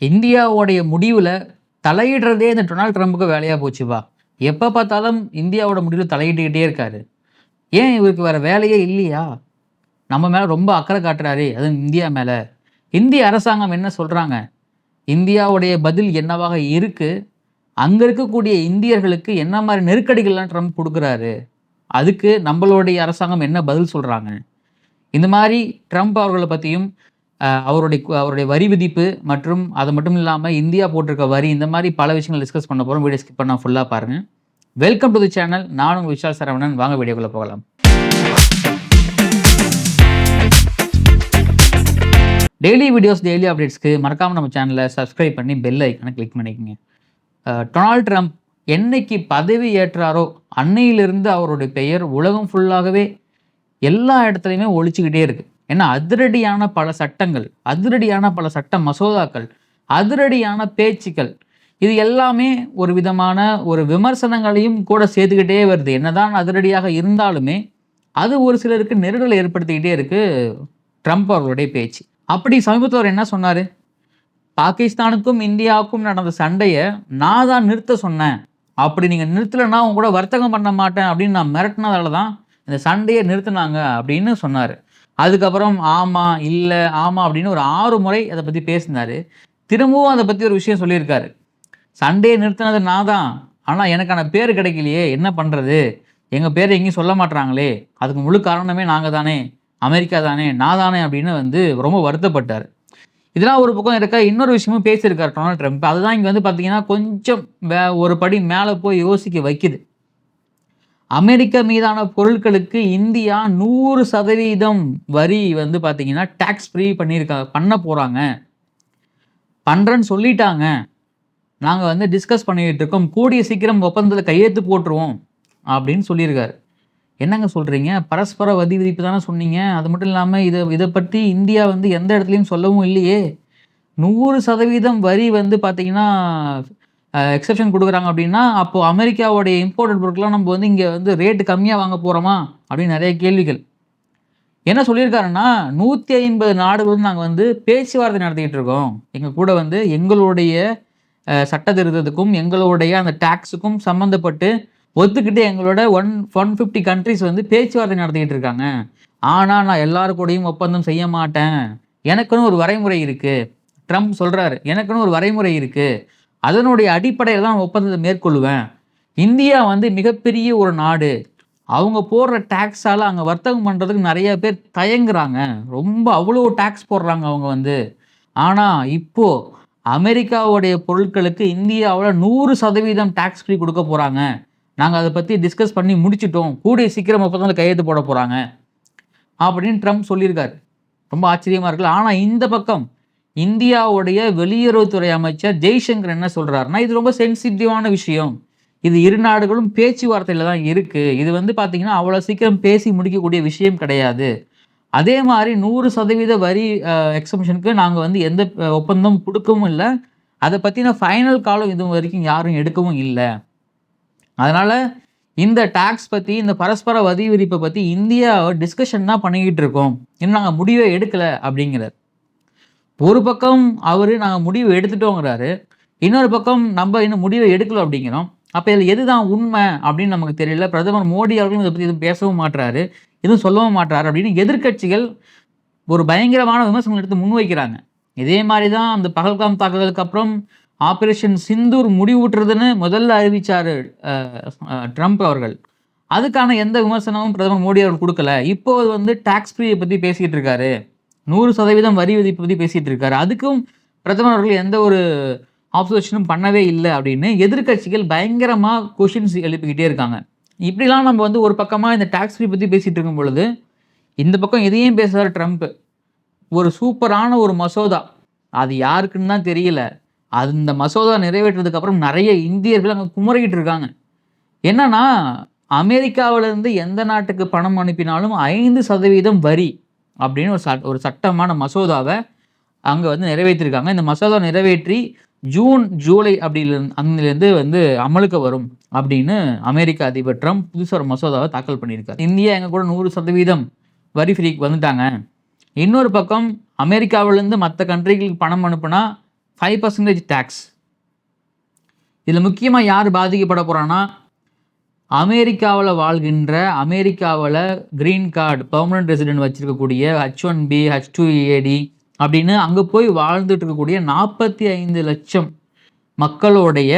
இந்தியாவுடைய முடிவில் தலையிடுறதே இந்த டொனால்ட் ட்ரம்ப்புக்கு வேலையாக போச்சுப்பா எப்போ பார்த்தாலும் இந்தியாவோட முடிவில் தலையிட்டுக்கிட்டே இருக்காரு. ஏன் இவருக்கு வேறு வேலையே இல்லையா? நம்ம மேலே ரொம்ப அக்கறை காட்டுறாரு அதுவும் இந்தியா மேலே. இந்திய அரசாங்கம் என்ன சொல்கிறாங்க இந்தியாவுடைய பதில் என்னவாக இருக்குது அங்கே இருக்கக்கூடிய இந்தியர்களுக்கு என்ன மாதிரி நெருக்கடிகள்லாம் ட்ரம்ப் கொடுக்குறாரு? அதுக்கு நம்மளுடைய அரசாங்கம் என்ன பதில் சொல்கிறாங்க இந்த மாதிரி ட்ரம்ப் அவர்களை பற்றியும் அவருடைய கு- அவருடைய வரி விதிப்பு மற்றும் அது மட்டும் இல்லாமல் இந்தியா போட்டிருக்க வரி இந்த மாதிரி பல விஷயங்கள் டிஸ்கஸ் பண்ண போகிறோம் வீடியோ ஸ்கிப் பண்ணால் ஃபுல்லாக பாருங்கள் வெல்கம் டு தி சேனல் நான் உங்கள் விஷால் சரவணன். வாங்க வீடியோக்குள்ளே போகலாம். டெய்லி வீடியோஸ் டெய்லி அப்டேட்ஸ்க்கு மறக்காமல் நம்ம சேனலை சப்ஸ்கிரைப் பண்ணி பெல் ஐக்கனை கிளிக் பண்ணிக்கோங்க. டொனால்ட் ட்ரம்ப் என்னைக்கு பதவி ஏற்றாரோ அன்னையிலிருந்து அவருடைய பெயர் உலகம் ஃபுல்லாகவே எல்லா இடத்துலையுமே ஒழிச்சுக்கிட்டே இருக்குது ஏன்னா அதிரடியான பல சட்டங்கள் அதிரடியான பல சட்ட மசோதாக்கள் அதிரடியான பேச்சுக்கள் இது எல்லாமே ஒரு விதமான ஒரு விமர்சனங்களையும் கூட சேர்த்துக்கிட்டே வருது. என்னதான் அதிரடியாக இருந்தாலுமே அது ஒரு சிலருக்கு நெருடலை ஏற்படுத்திக்கிட்டே இருக்கு ட்ரம்ப் அவர்களுடைய பேச்சு. அப்படி சமீபத்தில் என்ன சொன்னார்? பாகிஸ்தானுக்கும் இந்தியாவுக்கும் நடந்த சண்டையை நான் தான் நிறுத்த சொன்னேன். அப்படி நீங்கள் நிறுத்தலைன்னா உங்க கூட வர்த்தகம் பண்ண மாட்டேன் அப்படின்னு நான் மிரட்டினதால தான் இந்த சண்டையை நிறுத்தினாங்க அப்படின்னு சொன்னார். அதுக்கப்புறம் ஆமாம் இல்லை ஆமாம் அப்படின்னு ஒரு ஆறு முறை அதை பற்றி பேசினார். திரும்பவும் அதை பற்றி ஒரு விஷயம் சொல்லியிருக்காரு. சண்டையை நிறுத்தினது நான் தான். ஆனால் எனக்கான பேர் கிடைக்கலையே. என்ன பண்ணுறது எங்கள் பேரை எங்கேயும் சொல்ல மாட்றாங்களே. அதுக்கு முழு காரணமே நாங்கள் தானே. அமெரிக்கா தானே. நான் தானே அப்படின்னு வந்து ரொம்ப வருத்தப்பட்டார். இதெல்லாம் ஒரு பக்கம் இருக்க? இன்னொரு விஷயமும் பேசியிருக்காரு டொனால்ட் ட்ரம்ப். அதுதான் இங்கே வந்து பார்த்தீங்கன்னா கொஞ்சம் வே ஒரு படி மேலே போய் யோசிக்க வைக்குது. அமெரிக்கா மீதான பொருட்களுக்கு இந்தியா நூறு சதவீதம் வரி வந்து பார்த்தீங்கன்னா டேக்ஸ் ஃப்ரீ பண்ணியிருக்கா பண்ண போகிறாங்க பண்ணுறேன்னு சொல்லிட்டாங்க. நாங்கள் வந்து டிஸ்கஸ் பண்ணிக்கிட்டு இருக்கோம். கூடிய சீக்கிரம் ஒப்பந்தத்தில் கையெழுத்து போட்டுருவோம் அப்படின்னு சொல்லியிருக்காரு. என்னங்க சொல்கிறீங்க பரஸ்பர வதி விதிப்பு தானே சொன்னீங்க. அது மட்டும் இல்லாமல் இதை இதை பற்றி இந்தியா வந்து எந்த இடத்துலையும் சொல்லவும் இல்லையே. நூறு சதவீதம் வரி வந்து பார்த்தீங்கன்னா எக்ஸப்ஷன் கொடுக்குறாங்க அப்படின்னா அப்போது அமெரிக்காவோடைய இம்போர்ட்டட் பொருட்கள்லாம் நம்ம வந்து இங்கே வந்து ரேட்டு கம்மியாக வாங்க போகிறோமா அப்படின்னு நிறைய கேள்விகள். என்ன சொல்லியிருக்காருன்னா நூற்றி ஐம்பது நாடுகளும் நாங்கள் வந்து பேச்சுவார்த்தை நடத்திக்கிட்டு இருக்கோம். எங்கள் கூட வந்து எங்களுடைய சட்ட திருத்தத்துக்கும் எங்களுடைய அந்த டேக்ஸுக்கும் சம்மந்தப்பட்டு ஒத்துக்கிட்டு எங்களோட ஒன் ஒன் ஃபிஃப்டி கண்ட்ரிஸ் வந்து பேச்சுவார்த்தை நடத்திக்கிட்டு இருக்காங்க. ஆனால் நான் எல்லாரு கூடயும் ஒப்பந்தம் செய்ய மாட்டேன். எனக்குன்னு ஒரு வரைமுறை இருக்குது ட்ரம்ப் சொல்கிறாரு எனக்குன்னு ஒரு வரைமுறை இருக்குது அதனுடைய அடிப்படையில் தான் நான் ஒப்பந்தத்தை மேற்கொள்வேன் இந்தியா வந்து மிகப்பெரிய ஒரு நாடு. அவங்க போடுற டேக்ஸால் அங்கே வர்த்தகம் பண்ணுறதுக்கு நிறைய பேர் தயங்குறாங்க. ரொம்ப அவ்வளோ டேக்ஸ் போடுறாங்க அவங்க வந்து. ஆனால் இப்போது அமெரிக்காவுடைய பொருட்களுக்கு இந்தியாவில் நூறு சதவீதம் டேக்ஸ் ஃப்ரீ கொடுக்க போகிறாங்க நாங்கள் அதை பற்றி டிஸ்கஸ் பண்ணி முடிச்சிட்டோம். கூடிய சீக்கிரம் ஒப்பந்தத்தில் கையெழுத்து போட போகிறாங்க அப்படின்னு ட்ரம்ப் சொல்லியிருக்காரு. ரொம்ப ஆச்சரியமாக இருக்குல்ல. ஆனால் இந்த பக்கம் இந்தியாவுடைய வெளியுறவுத்துறை அமைச்சர் ஜெய்சங்கர் என்ன சொல்கிறாருன்னா இது ரொம்ப சென்சிட்டிவான விஷயம். இது இரு நாடுகளும் பேச்சுவார்த்தையில் தான் இருக்குது இது வந்து பார்த்திங்கன்னா அவ்வளோ சீக்கிரம் பேசி முடிக்கக்கூடிய விஷயம் கிடையாது. அதே மாதிரி நூறு சதவீத வரி எக்ஸம்ஷனுக்கு நாங்கள் வந்து எந்த ஒப்பந்தமும் ஒப்பந்தம் கொடுக்கவும் இல்லை. அதை பற்றின ஃபைனல் காலம் இது வரைக்கும் யாரும் எடுக்கவும் இல்லை. அதனால் இந்த டேக்ஸ் பற்றி இந்த பரஸ்பர வரி விரிப்பை பற்றி இந்தியா டிஸ்கஷன் தான் பண்ணிக்கிட்டு இருக்கோம். இன்னும் நாங்கள் முடிவே எடுக்கலை அப்படிங்கிறார். ஒரு பக்கம் அவர் நாங்கள் முடிவு எடுத்துட்டோங்கிறாரு இன்னொரு பக்கம் நம்ம இன்னும் முடிவை எடுக்கல அப்படிங்கிறோம். அப்போ இதில் எதுதான் உண்மை அப்படின்னு நமக்கு தெரியல. பிரதமர் மோடி அவர்களும் இதை பற்றி எதுவும் பேசவும் மாட்டுறாரு எதுவும் சொல்லவும் மாட்றாரு அப்படின்னு எதிர்க்கட்சிகள் ஒரு பயங்கரமான விமர்சனங்கள் எடுத்து முன்வைக்கிறாங்க. இதே மாதிரி தான் அந்த பகல்காம் தாக்குதலுக்கு அப்புறம் ஆப்ரேஷன் சிந்தூர் முடிவூட்டுறதுன்னு முதல்ல அறிவித்தார் ட்ரம்ப் அவர்கள். அதுக்கான எந்த விமர்சனமும் பிரதமர் மோடி அவர்கள் கொடுக்கல. இப்போது வந்து டாக்ஸ் ஃப்ரீயை பற்றி பேசிக்கிட்டு இருக்காரு. நூறு சதவீதம் வரி விதிப்பு பற்றி பேசிகிட்டு இருக்காரு. அதுக்கும் பிரதமர் அவர்கள் எந்த ஒரு ஆப்சர்வேஷனும் பண்ணவே இல்லை அப்படின்னு எதிர்க்கட்சிகள் பயங்கரமாக கொஷின்ஸ் எழுப்பிக்கிட்டே இருக்காங்க. இப்படிலாம் நம்ம வந்து ஒரு பக்கமாக இந்த டாக்ஸ் ஃப்ரீ பற்றி பேசிகிட்டு இருக்கும் பொழுது இந்த பக்கம் எதையும் பேசுகிறார் ட்ரம்ப் ஒரு சூப்பரான ஒரு மசோதா அது யாருக்குன்னு தான் தெரியல. அது இந்த மசோதா நிறைவேற்றதுக்கப்புறம் நிறைய இந்தியர்கள் அங்கே குமரிக்கிட்டு இருக்காங்க. என்னன்னா அமெரிக்காவிலேருந்து எந்த நாட்டுக்கு பணம் அனுப்பினாலும் ஐந்து சதவீதம் வரி அப்படின்னு ஒரு சட் ஒரு சட்டமான மசோதாவை அங்கே வந்து நிறைவேற்றிருக்காங்க. இந்த மசோதா நிறைவேற்றி ஜூன் ஜூலை அப்படில அங்கிலேருந்து வந்து அமலுக்கு வரும் அப்படின்னு அமெரிக்க அதிபர் ட்ரம்ப் புதுசாக ஒரு மசோதாவை தாக்கல் பண்ணியிருக்காரு. இந்தியா எங்கள் கூட நூறு சதவீதம் வரி ஃப்ரீக்கு வந்துட்டாங்க. இன்னொரு பக்கம் அமெரிக்காவிலேருந்து மற்ற கண்ட்ரிகளுக்கு பணம் அனுப்புனா ஃபைவ் பர்சன்டேஜ் டேக்ஸ் இதில் முக்கியமாக யார் பாதிக்கப்பட போகிறான்னா அமெரிக்காவில் வாழ்கின்ற அமெரிக்காவில் க்ரீன் கார்டு பெர்மனன்ட் ரெசிடென்ட் வச்சுருக்கக்கூடிய H one B H two ஏடி அப்படின்னு அங்கே போய் வாழ்ந்துட்டு இருக்கக்கூடிய நாற்பத்தி ஐந்து லட்சம் மக்களுடைய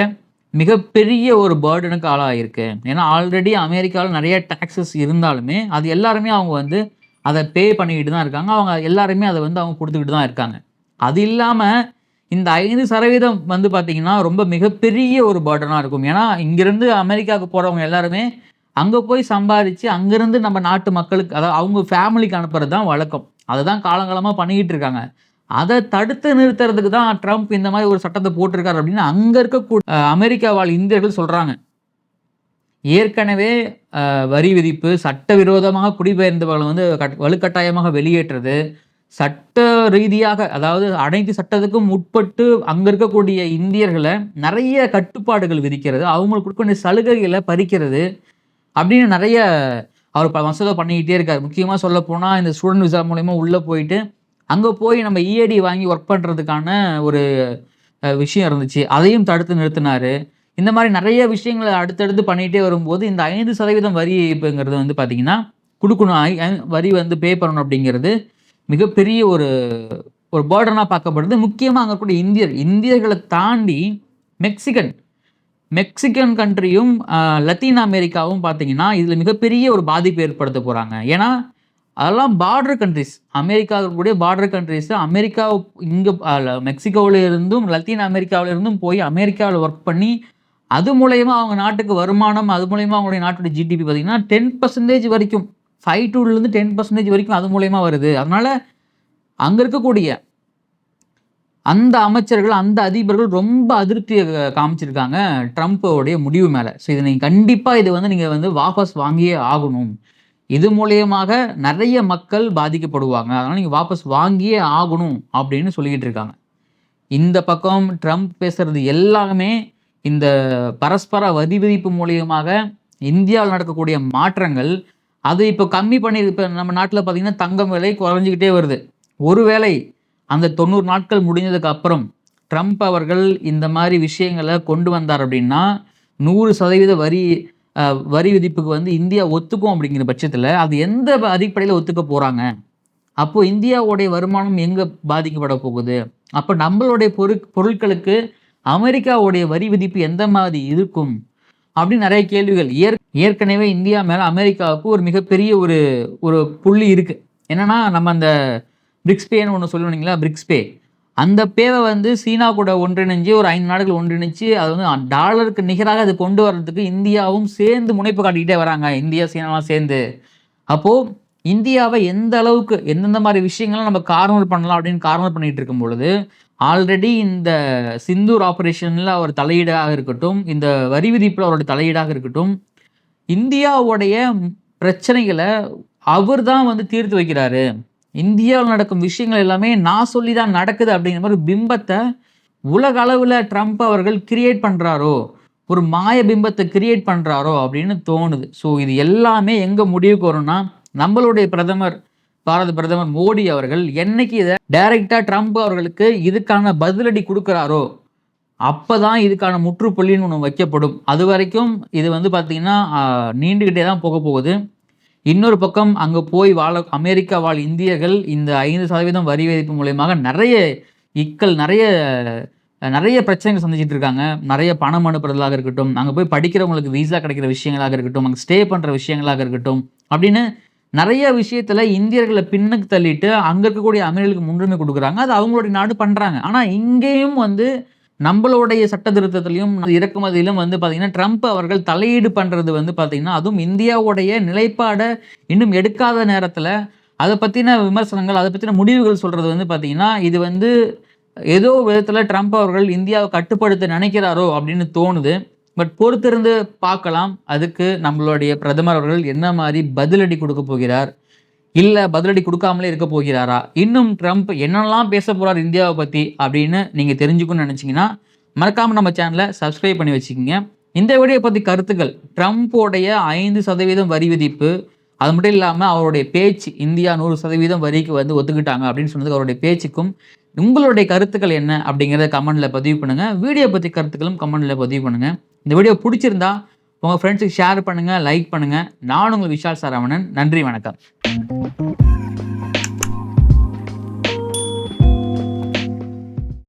மிகப்பெரிய ஒரு பேர்டனுக்கு ஆளாகிருக்கு ஏன்னா ஆல்ரெடி அமெரிக்காவில் நிறைய டேக்ஸஸ் இருந்தாலுமே அது எல்லாருமே அவங்க வந்து அதை பே பண்ணிக்கிட்டு தான் இருக்காங்க. அவங்க எல்லாருமே அதை வந்து அவங்க கொடுத்துக்கிட்டு தான் இருக்காங்க. அது இல்லாமல் இந்த ஐந்து சதவீதம் வந்து பார்த்திங்கன்னா ரொம்ப மிகப்பெரிய ஒரு பேர்டனாக இருக்கும். ஏன்னா இங்கேருந்து அமெரிக்காவுக்கு போகிறவங்க எல்லாருமே அங்கே போய் சம்பாதிச்சு அங்கேருந்து நம்ம நாட்டு மக்களுக்கு அதாவது அவங்க ஃபேமிலிக்கு அனுப்புறது தான் வழக்கம். அதை தான் காலங்காலமாக பண்ணிக்கிட்டு இருக்காங்க. அதை தடுத்து நிறுத்துறதுக்கு தான் ட்ரம்ப் இந்த மாதிரி ஒரு சட்டத்தை போட்டிருக்காரு அப்படின்னு அங்கே இருக்கக்கூடிய அமெரிக்கா வாழ் இந்தியர்கள் சொல்கிறாங்க ஏற்கனவே வரி விதிப்பு சட்டவிரோதமாக குடிபெயர்ந்தவர்களை வந்து கட் வலுக்கட்டாயமாக வெளியேற்றுறது சட்ட ரீதியாக அதாவது அனைத்து சட்டத்துக்கும் உட்பட்டு அங்கே இருக்கக்கூடிய இந்தியர்களை நிறைய கட்டுப்பாடுகள் விதிக்கிறது. அவங்களுக்கு கொடுக்க சலுகைகளை பறிக்கிறது அப்படின்னு நிறைய அவர் மசோதா பண்ணிக்கிட்டே இருக்கார். முக்கியமாக சொல்ல போனால் இந்த ஸ்டூடெண்ட் விசா மூலயமா உள்ளே போயிட்டு அங்கே போய் நம்ம இஏடி வாங்கி ஒர்க் பண்ணுறதுக்கான ஒரு விஷயம் இருந்துச்சு. அதையும் தடுத்து நிறுத்தினார். இந்த மாதிரி நிறைய விஷயங்களை அடுத்தடுத்து பண்ணிகிட்டே வரும்போது இந்த ஐந்து சதவீதம் வரி ஏய்ப்புங்கிறது வந்து பார்த்திங்கன்னா கொடுக்கணும். வரி வந்து பே பண்ணணும் அப்படிங்கிறது மிகப்பெரிய ஒரு ஒரு பேர்டனாக பார்க்கப்படுது. முக்கியமாக அங்கே கூட இந்தியர் இந்தியர்களை தாண்டி மெக்சிகன் மெக்சிகன் கண்ட்ரியும் லத்தீன் அமெரிக்காவும் பார்த்தீங்கன்னா இதில் மிகப்பெரிய ஒரு பாதிப்பு ஏற்படுத்த போகிறாங்க ஏன்னா அதெல்லாம் பார்டர் கண்ட்ரிஸ் அமெரிக்கா இருக்கக்கூடிய பார்டர் கண்ட்ரிஸ் அமெரிக்கா இங்கே மெக்சிகோவில் இருந்தும் லத்தீன் அமெரிக்காவில் இருந்தும் போய் அமெரிக்காவில் ஒர்க் பண்ணி அது மூலயமா அவங்க நாட்டுக்கு வருமானம் அது மூலயமா அவங்களுடைய நாட்டுடைய ஜிடிபி பார்த்திங்கன்னா டென் பர்சன்டேஜ் வரைக்கும் ஃபைவ் டூலேருந்து டென் பர்சன்டேஜ் வரைக்கும் அது மூலயமா வருது. அதனால் அங்கே இருக்கக்கூடிய அந்த அமைச்சர்கள் அந்த அதிபர்கள் ரொம்ப அதிருப்தியை காமிச்சிருக்காங்க ட்ரம்ப்போடைய முடிவு மேலே. ஸோ இதை நீங்கள் கண்டிப்பாக இது வந்து நீங்கள் வந்து வாபஸ் வாங்கியே ஆகணும். இது மூலியமாக நிறைய மக்கள் பாதிக்கப்படுவாங்க. அதனால் நீங்கள் வாபஸ் வாங்கியே ஆகணும் அப்படின்னு சொல்லிக்கிட்டு இருக்காங்க. இந்த பக்கம் ட்ரம்ப் பேசுகிறது எல்லாமே இந்த பரஸ்பர வரி விதிப்பு மூலியமாக இந்தியாவில் நடக்கக்கூடிய மாற்றங்கள் அது இப்போ கம்மி பண்ணி இப்போ நம்ம நாட்டில் பார்த்திங்கன்னா தங்கம் விலை குறைஞ்சிக்கிட்டே வருது. ஒருவேளை அந்த தொண்ணூறு நாட்கள் முடிஞ்சதுக்கு அப்புறம் ட்ரம்ப் அவர்கள் இந்த மாதிரி விஷயங்களை கொண்டு வந்தார் அப்படின்னா நூறு சதவீத வரி வரி விதிப்புக்கு வந்து இந்தியா ஒத்துக்கும் அப்படிங்கிற பட்சத்தில் அது எந்த அடிப்படையில் ஒத்துக்க போகிறாங்க அப்போது இந்தியாவுடைய வருமானம் எங்கே பாதிக்கப்பட போகுது? அப்போ நம்மளுடைய பொரு பொருட்களுக்கு அமெரிக்காவுடைய வரி விதிப்பு எந்த மாதிரி இருக்கும்? அப்படின்னு நிறைய கேள்விகள். இயற்கை ஏற்கனவே இந்தியா மேலே அமெரிக்காவுக்கு ஒரு மிகப்பெரிய ஒரு ஒரு புள்ளி இருக்குது என்னென்னா நம்ம அந்த பிரிக்ஸ்பேன்னு ஒன்று சொல்லுவீங்களா பிரிக்ஸ்பே. அந்த பேவை வந்து சீனா கூட ஒன்றிணைஞ்சு ஒரு ஐந்து நாடுகள் ஒன்றிணைச்சு அது வந்து டாலருக்கு நிகராக அது கொண்டு வர்றதுக்கு இந்தியாவும் சேர்ந்து முனைப்பு காட்டிக்கிட்டே வராங்க. இந்தியா சீனாலாம் சேர்ந்து. அப்போது இந்தியாவை எந்த அளவுக்கு எந்தெந்த மாதிரி விஷயங்கள்லாம் நம்ம கார்னர் பண்ணலாம் அப்படின்னு கார்னர் பண்ணிகிட்டு இருக்கும் பொழுது ஆல்ரெடி இந்த சிந்தூர் ஆப்ரேஷனில் அவர் தலையீடாக இருக்கட்டும் இந்த வரி விதிப்பில் அவருடைய தலையீடாக இருக்கட்டும் இந்தியாவுடைய பிரச்சனைகளை அவர் தான் வந்து தீர்த்து வைக்கிறாரு. இந்தியாவில் நடக்கும் விஷயங்கள் எல்லாமே நான் சொல்லி தான் நடக்குது அப்படிங்கிற மாதிரி பிம்பத்தை உலக அளவில் ட்ரம்ப் அவர்கள் கிரியேட் பண்ணுறாரோ ஒரு மாய பிம்பத்தை கிரியேட் பண்ணுறாரோ அப்படின்னு தோணுது. ஸோ இது எல்லாமே எங்கே முடிவுக்கு வரும்னா நம்மளுடைய பிரதமர் பாரத பிரதமர் மோடி அவர்கள் என்னைக்கு இதை டைரெக்டாக ட்ரம்ப் அவர்களுக்கு இதுக்கான பதிலடி கொடுக்குறாரோ அப்போ தான் இதுக்கான முற்றுப்புள்ளின்னு ஒன்று வைக்கப்படும். அது வரைக்கும் இது வந்து பார்த்திங்கன்னா நீண்டுக்கிட்டே தான் போக போகுது. இன்னொரு பக்கம் அங்கே போய் வாழ அமெரிக்கா வாழ் இந்தியர்கள் இந்த ஐந்து சதவீதம் வரி விதிப்பு மூலயமாக நிறைய இக்கல் நிறைய நிறைய பிரச்சனைகள் சந்திச்சிட்டு இருக்காங்க. நிறைய பணம் அனுப்புறதாக இருக்கட்டும் அங்கே போய் படிக்கிறவங்களுக்கு வீசா கிடைக்கிற விஷயங்களாக இருக்கட்டும் அங்கே ஸ்டே பண்ணுற விஷயங்களாக இருக்கட்டும் அப்படின்னு நிறைய விஷயத்தில் இந்தியர்களை பின்னுக்கு தள்ளிட்டு அங்கே இருக்கக்கூடிய அமெரிக்கர்களுக்கு முன்னுரிமை கொடுக்குறாங்க. அது அவங்களுடைய நாடு பண்ணுறாங்க ஆனால் இங்கேயும் வந்து நம்மளுடைய சட்ட திருத்தத்திலையும் இறக்குமதியிலும் வந்து பார்த்திங்கன்னா ட்ரம்ப் அவர்கள் தலையீடு பண்ணுறது வந்து பார்த்திங்கன்னா அதுவும் இந்தியாவுடைய நிலைப்பாடை இன்னும் எடுக்காத நேரத்தில் அதை பற்றின விமர்சனங்கள் அதை பற்றின முடிவுகள் சொல்கிறது வந்து பார்த்திங்கன்னா இது வந்து ஏதோ விதத்தில் ட்ரம்ப் அவர்கள் இந்தியாவை கட்டுப்படுத்த நினைக்கிறாரோ அப்படின்னு தோணுது. பட் பொறுத்திருந்து பார்க்கலாம் அதுக்கு நம்மளுடைய பிரதமர் அவர்கள் என்ன மாதிரி பதிலடி கொடுக்க போகிறார் இல்லை பதிலடி கொடுக்காமலே இருக்க போகிறாரா? இன்னும் ட்ரம்ப் என்னெல்லாம் பேச போகிறார் இந்தியாவை பற்றி அப்படின்னு நீங்கள் தெரிஞ்சுக்கணும்னு நினச்சிங்கன்னா மறக்காமல் நம்ம சேனலை சப்ஸ்கிரைப் பண்ணி வச்சுக்கோங்க. இந்த வீடியோ பற்றி கருத்துக்கள் ட்ரம்ப்போடைய ஐந்து சதவீதம் வரி விதிப்பு அது மட்டும் இல்லாமல் அவருடைய பேச்சு இந்தியா நூறு சதவீதம் வரிக்கு வந்து ஒத்துக்கிட்டாங்க அப்படின்னு சொன்னதுக்கு அவருடைய பேச்சுக்கும் உங்களுடைய கருத்துக்கள் என்ன அப்படிங்கிறத கமெண்டில் பதிவு பண்ணுங்கள் வீடியோ பற்றி கருத்துக்களும் கமெண்டில் பதிவு பண்ணுங்கள் இந்த வீடியோ பிடிச்சிருந்தா உங்கள் ஃப்ரெண்ட்ஸுக்கு ஷேர் பண்ணுங்கள் லைக் பண்ணுங்கள் நான் உங்கள் விஷால் சரவணன். நன்றி வணக்கம்.